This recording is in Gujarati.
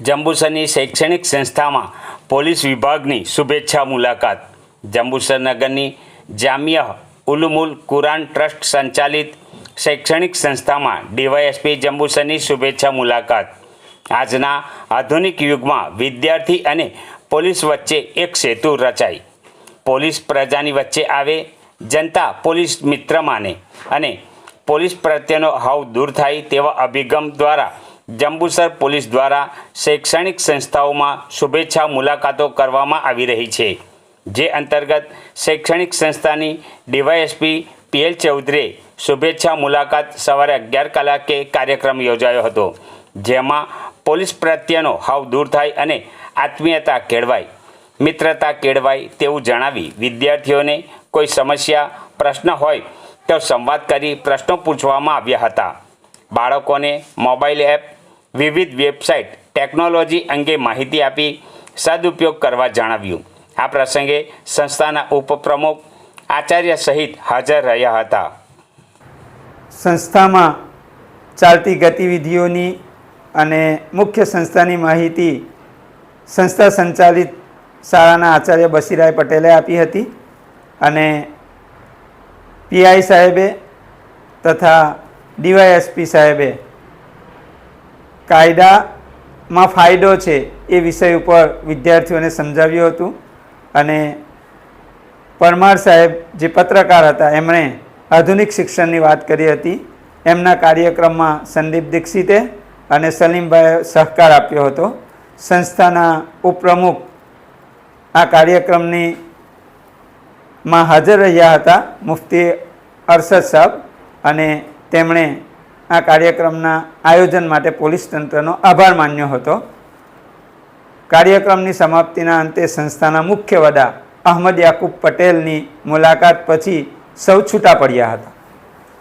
જંબુસરની શૈક્ષણિક સંસ્થામાં પોલીસ વિભાગની શુભેચ્છા મુલાકાત. જંબુસર નગરની જામિયા ઉલુમુલ કુરાન ટ્રસ્ટ સંચાલિત શૈક્ષણિક સંસ્થામાં ડીવાયએસપી જંબુસરની શુભેચ્છા મુલાકાત. આજના આધુનિક યુગમાં વિદ્યાર્થી અને પોલીસ વચ્ચે એક સેતુ રચાય પોલીસ પ્રજાની વચ્ચે આવે જનતા પોલીસ મિત્ર માને અને પોલીસ પ્રત્યેનો હાવ દૂર થાય તેવા અભિગમ દ્વારા જંબુસર પોલીસ દ્વારા શૈક્ષણિક સંસ્થાઓમાં શુભેચ્છા મુલાકાતો કરવામાં આવી રહી છે, જે અંતર્ગત શૈક્ષણિક સંસ્થાની ડીવાયએસપી પીએલ ચૌધરીએ શુભેચ્છા મુલાકાત સવારે અગિયાર કલાકે કાર્યક્રમ યોજાયો હતો, જેમાં પોલીસ પ્રત્યેનો હાવ દૂર થાય અને આત્મીયતા કેળવાય, મિત્રતા કેળવાય તેવું જણાવી વિદ્યાર્થીઓને કોઈ સમસ્યા, પ્રશ્ન હોય તો સંવાદ કરી પ્રશ્નો પૂછવામાં આવ્યા હતા. બાળકોને મોબાઈલ એપ વિવિધ વેબસાઇટ ટેકનોલોજી અંગે માહિતી આપી સદુપયોગ કરવા જણાવ્યું. આ પ્રસંગે સંસ્થાના ઉપપ્રમુખ આચાર્ય સહિત હાજર રહ્યા હતા. સંસ્થામાં ચાલતી ગતિવિધિઓની અને મુખ્ય સંસ્થાની માહિતી સંસ્થા સંચાલિત શાળાના આચાર્ય બસીરાય પટેલે આપી હતી અને પીઆઈ સાહેબે તથા ડીવાયએસપી સાહેબે કાયદામાં ફાયદો છે એ વિષય ઉપર વિદ્યાર્થીઓને સમજાવ્યું હતું. અને પરમાર સાહેબ જે પત્રકાર હતા, એમણે આધુનિક શિક્ષણની વાત કરી હતી. એમના કાર્યક્રમમાં સંદીપ દીક્ષિતે અને સલીમભાઈએ સહકાર આપ્યો હતો. સંસ્થાના ઉપપ્રમુખ આ કાર્યક્રમની માં હાજર રહ્યા હતા, મુફતી અરશદ સાહેબ. અને તેમણે આ કાર્યક્રમના આયોજન માટે પોલીસ તંત્રનો આભાર માન્યો હતો. કાર્યક્રમની સમાપ્તિના અંતે સંસ્થાના મુખ્ય વડા અહમદ યાકુબ પટેલની મુલાકાત પછી સૌ છૂટા પડ્યા હતા.